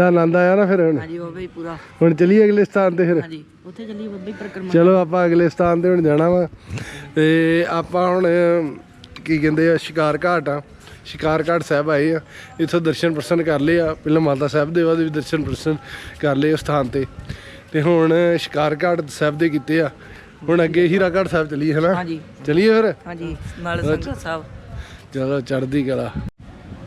ਆਨੰਦ ਆਇਆ ਨਾ ਫਿਰ ਹੁਣ। ਹਾਂਜੀ ਬਾਬਾ ਜੀ ਪੂਰਾ। ਹੁਣ ਚਲੀਏ ਅਗਲੇ ਸਥਾਨ ਤੇ ਫਿਰ। ਹਾਂਜੀ ਉੱਥੇ ਚੱਲੀ ਬਾਬਾ ਜੀ ਪਰਿਕਰਮਾ। ਚਲੋ ਆਪਾਂ ਅਗਲੇ ਸਥਾਨ ਤੇ ਹੁਣ ਜਾਣਾ ਵਾ। ਤੇ ਆਪਾਂ ਹੁਣ ਕੀ ਕਹਿੰਦੇ ਆ ਸ਼ਿਕਾਰ ਘਾਟ ਆ। ਸ਼ਿਕਾਰ ਘਾਟ ਸਾਹਿਬ ਆਏ ਆ। ਇੱਥੋਂ ਦਰਸ਼ਨ ਪ੍ਰਸ਼ਨ ਕਰ ਲਏ ਆ। ਪਹਿਲਾਂ ਮਾਤਾ ਸਾਹਿਬ ਦੇ ਵੀ ਦਰਸ਼ਨ ਪ੍ਰਸ਼ਨ ਕਰ ਲਏ ਉਸ ਸਥਾਨ ਤੇ। ਤੇ ਹੁਣ ਸ਼ਿਕਾਰ ਘਾਟ ਸਾਹਿਬ ਦੇ ਕੀਤੇ ਆ। ਹੁਣ ਅੱਗੇ ਹੀਰਾ ਘਾਟ ਸਾਹਿਬ ਚਲੀਏ ਹਨਾ? ਹਾਂਜੀ। ਚਲੀਏ ਫਿਰ? ਹਾਂਜੀ ਨਾਲ ਸੰਗਤ ਸਾਹਿਬ। ਚਲੋ ਚੜ੍ਹਦੀ ਕਲਾ।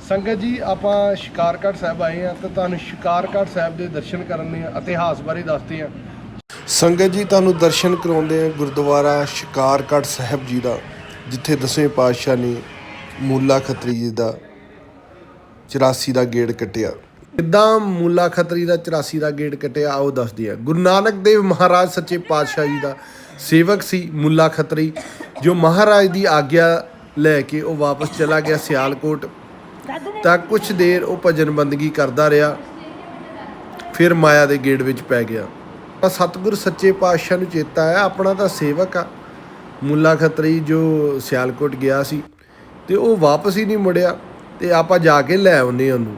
ਸੰਗਤ ਜੀ, ਆਪਾਂ ਸ਼ਿਕਾਰਗੜ੍ਹ ਸਾਹਿਬ ਆਏ ਆ ਤਾਂ ਤੁਹਾਨੂੰ ਸ਼ਿਕਾਰਗੜ੍ਹ ਸਾਹਿਬ ਦੇ ਦਰਸ਼ਨ ਕਰਨੇ ਆ ਇਤਿਹਾਸ ਬਾਰੇ ਦੱਸਦੇ ਆ ਸੰਗਤ ਜੀ, ਤੁਹਾਨੂੰ ਦਰਸ਼ਨ ਕਰਾਉਂਦੇ ਆ ਗੁਰਦੁਆਰਾ ਸ਼ਿਕਾਰਗੜ੍ਹ ਸਾਹਿਬ ਜੀ ਦਾ, ਜਿੱਥੇ ਦਸਵੇਂ ਪਾਤਸ਼ਾਹ ਨੇ ਮੂਲਾ ਖੱਤਰੀ ਜੀ ਦਾ 84 ਦਾ ਗੇੜ ਕੱਟਿਆ। ਕਿੱਦਾਂ ਮੂਲਾ ਖੱਤਰੀ ਦਾ 84 ਦਾ ਗੇੜ ਕੱਟਿਆ, ਆਓ ਦੱਸਦੇ ਆ ਗੁਰੂ ਨਾਨਕ ਦੇਵ ਮਹਾਰਾਜ ਸੱਚੇ ਪਾਤਸ਼ਾਹ ਜੀ ਦਾ ਸੇਵਕ ਸੀ ਮੁੱਲਾ ਖੱਤਰੀ, ਜੋ ਮਹਾਰਾਜ ਦੀ ਆਗਿਆ ਲੈ ਕੇ ਉਹ ਵਾਪਸ ਚਲਾ ਗਿਆ ਸਿਆਲਕੋਟ। ਤਾਂ ਕੁਝ ਦੇਰ ਉਹ ਭਜਨ ਬੰਦਗੀ ਕਰਦਾ ਰਿਹਾ, ਫਿਰ ਮਾਇਆ ਦੇ ਗੇੜ ਵਿੱਚ ਪੈ ਗਿਆ। ਤਾਂ ਸਤਿਗੁਰ ਸੱਚੇ ਪਾਤਸ਼ਾਹ ਨੂੰ ਚੇਤਾ ਆਇਆ, ਆਪਣਾ ਤਾਂ ਸੇਵਕ ਆ। ਮੁੱਲਾ ਖੱਤਰੀ ਜੋ ਸਿਆਲਕੋਟ ਗਿਆ ਸੀ, ਤੇ ਉਹ ਵਾਪਸ ਹੀ ਨਹੀਂ ਮੁੜਿਆ, ਤੇ ਆਪਾਂ ਜਾ ਕੇ ਲੈ ਆਉਨੇ ਉਹਨੂੰ।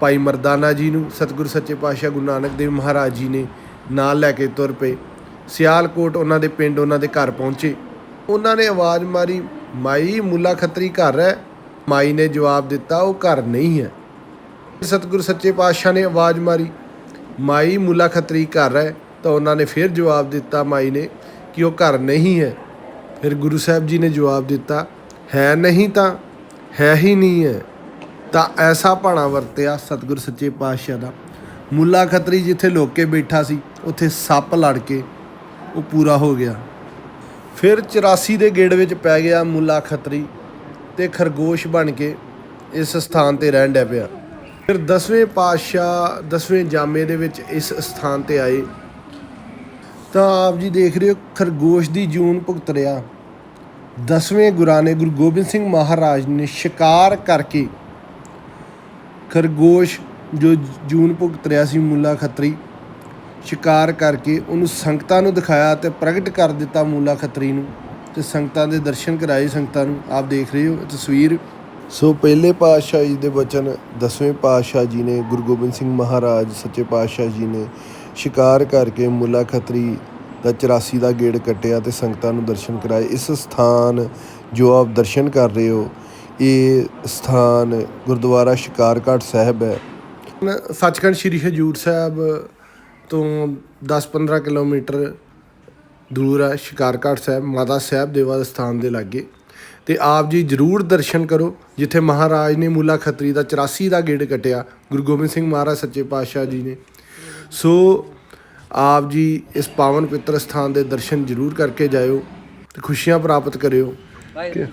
ਭਾਈ ਮਰਦਾਨਾ ਜੀ ਨੂੰ, ਸਤਿਗੁਰ ਸੱਚੇ ਪਾਤਸ਼ਾਹ ਗੁਰੂ ਨਾਨਕ ਦੇਵ ਮਹਾਰਾਜ ਜੀ ਨੇ ਨਾਲ ਲੈ ਕੇ ਤੁਰ ਪਏ। ਸਿਆਲਕੋਟ ਉਹਨਾਂ ਦੇ ਪਿੰਡ, ਉਹਨਾਂ ਦੇ ਘਰ ਪਹੁੰਚੇ। ਉਹਨਾਂ ਨੇ ਆਵਾਜ਼ ਮਾਰੀ, ਮਾਈ, ਮੁੱਲਾ ਖਤਰੀ ਘਰ ਹੈ? ਮਾਈ ਨੇ ਜਵਾਬ ਦਿੱਤਾ, ਉਹ ਘਰ ਨਹੀਂ ਹੈ। ਸਤਿਗੁਰ ਸੱਚੇ ਪਾਤਸ਼ਾਹ ਨੇ ਆਵਾਜ਼ ਮਾਰੀ, ਮਾਈ ਮੁੱਲਾ ਖੱਤਰੀ ਘਰ ਹੈ, ਤਾਂ ਉਹਨਾਂ ਨੇ ਫਿਰ ਜਵਾਬ ਦਿੱਤਾ ਮਾਈ ਨੇ ਕਿ ਉਹ ਘਰ ਨਹੀਂ ਹੈ। ਫਿਰ ਗੁਰੂ ਸਾਹਿਬ ਜੀ ਨੇ ਜਵਾਬ ਦਿੱਤਾ, ਹੈ ਨਹੀਂ ਤਾਂ, ਹੈ ਹੀ ਨਹੀਂ ਹੈ। ਤਾਂ ਐਸਾ ਭਾਣਾ ਵਰਤਿਆ ਸਤਿਗੁਰ ਸੱਚੇ ਪਾਤਸ਼ਾਹ ਦਾ। ਮੁੱਲਾ ਖੱਤਰੀ ਜਿੱਥੇ ਲੁੱਕ ਬੈਠਾ ਸੀ, ਉੱਥੇ ਸੱਪ ਲੜ ਕੇ ਉਹ ਪੂਰਾ ਹੋ ਗਿਆ। ਫਿਰ 84 ਦੇ ਗੇੜ ਵਿੱਚ ਪੈ ਗਿਆ ਮੁੱਲਾ ਖੱਤਰੀ ਤੇ ਖਰਗੋਸ਼ ਬਣ ਕੇ ਇਸ ਸਥਾਨ ਤੇ ਰਹਿਣ ਡਿਆ ਪਿਆ। ਫਿਰ 10ਵੇਂ ਪਾਤਸ਼ਾਹ 10ਵੇਂ ਜਾਮੇ ਦੇ ਵਿੱਚ ਇਸ ਸਥਾਨ ਤੇ ਆਏ। ਤਾਂ ਆਪ ਜੀ ਦੇਖ ਰਹੇ ਹੋ, ਖਰਗੋਸ਼ ਦੀ ਜੂਨ ਭੁਗਤ ਰਿਹਾ। ਦਸਵੇਂ ਗੁਰਾਂ ਨੇ ਗੁਰੂ ਗੋਬਿੰਦ ਸਿੰਘ ਮਹਾਰਾਜ ਨੇ ਸ਼ਿਕਾਰ ਕਰਕੇ ਖਰਗੋਸ਼ ਜੋ ਜੂਨ ਭੁਗਤ ਰਿਹਾ ਸੀ ਮੂਲਾ ਖੱਤਰੀ, ਸ਼ਿਕਾਰ ਕਰਕੇ ਉਹਨੂੰ ਸੰਗਤਾਂ ਨੂੰ ਦਿਖਾਇਆ ਤੇ ਪ੍ਰਗਟ ਕਰ ਦਿੱਤਾ ਮੁੱਲਾ ਖੱਤਰੀ ਨੂੰ। ਤੇ ਸੰਗਤਾਂ ਦੇ ਦਰਸ਼ਨ ਕਰਾਏ ਸੰਗਤਾਂ ਨੂੰ ਆਪ ਦੇਖ ਰਹੇ ਹੋ ਤਸਵੀਰ। ਸੋ ਪਹਿਲੇ ਪਾਤਸ਼ਾਹ ਜੀ ਦੇ ਬਚਨ ਦਸਵੇਂ ਪਾਤਸ਼ਾਹ ਜੀ ਨੇ ਗੁਰੂ ਗੋਬਿੰਦ ਸਿੰਘ ਮਹਾਰਾਜ ਸੱਚੇ ਪਾਤਸ਼ਾਹ ਜੀ ਨੇ ਸ਼ਿਕਾਰ ਕਰਕੇ ਮੁੱਲਾ ਖੱਤਰੀ ਦਾ 84 ਦਾ ਗੇੜ ਕੱਟਿਆ ਤੇ ਸੰਗਤਾਂ ਨੂੰ ਦਰਸ਼ਨ ਕਰਾਏ। ਇਸ ਸਥਾਨ ਜੋ ਆਪ ਦਰਸ਼ਨ ਕਰ ਰਹੇ ਹੋ ਇਹ ਸਥਾਨ ਗੁਰਦੁਆਰਾ ਸ਼ਿਕਾਰਘਾਟ ਸਾਹਿਬ ਹੈ। ਸੱਚਖੰਡ ਸ੍ਰੀ ਹਜੂਰ ਸਾਹਿਬ ਤੋਂ 10-15 ਕਿਲੋਮੀਟਰ ਦੂਰ ਹੈ ਸ਼ਿਕਾਰਘਾਟ ਸਾਹਿਬ ਮਾਤਾ ਸਾਹਿਬ ਦੇਵਾ ਦੇ ਸਥਾਨ ਦੇ ਲਾਗੇ। ਤੇ ਆਪ ਜੀ ਜਰੂਰ ਦਰਸ਼ਨ ਕਰੋ ਜਿੱਥੇ ਮਹਾਰਾਜ ਨੇ ਮੂਲਾ ਖੱਤਰੀ ਦਾ 84 ਦਾ ਗੇੜ ਕਟਿਆ ਗੁਰੂ ਗੋਬਿੰਦ ਸਿੰਘ ਮਹਾਰਾਜ ਸੱਚੇ ਪਾਤਸ਼ਾਹ ਜੀ ਨੇ। ਸੋ ਆਪ ਜੀ ਇਸ ਪਾਵਨ ਪਿੱਤਰ ਸਥਾਨ ਦੇ ਦਰਸ਼ਨ ਜਰੂਰ ਕਰਕੇ ਜਾਇਓ ਤੇ ਖੁਸ਼ੀਆਂ ਪ੍ਰਾਪਤ ਕਰਿਓ। ਵਾਹਿਗੁਰੂ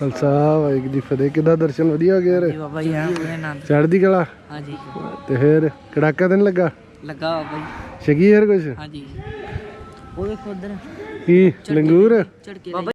ਖਾਲਸਾ। ਵਾਹਿਗੁਰੂ ਜੀ ਫਤਿਹ। ਕਿਦਾ ਦਰਸ਼ਨ ਵਧੀਆ ਹੋ ਗਿਆ ਜੀ ਬਾਬਾ ਜੀ ਆ ਬੜੇ ਆਨੰਦ। ਚੜ੍ਹਦੀ ਕਲਾ? ਹਾਂਜੀ। ਤੇ ਫਿਰ ਕੜਾਕਾ ਤਾਂ ਨੀ ਲੱਗਾ? ਲੱਗਾ ਬਾਬਾ ਜੀ। ਛਕੀ ਯਾਰ ਕੁਛ? ਹਾਂਜੀ। ਉਹ ਦੇਖੋ ਉਧਰ। ਕੀ? ਲੰਗੂਰ? ਬਾਬਾ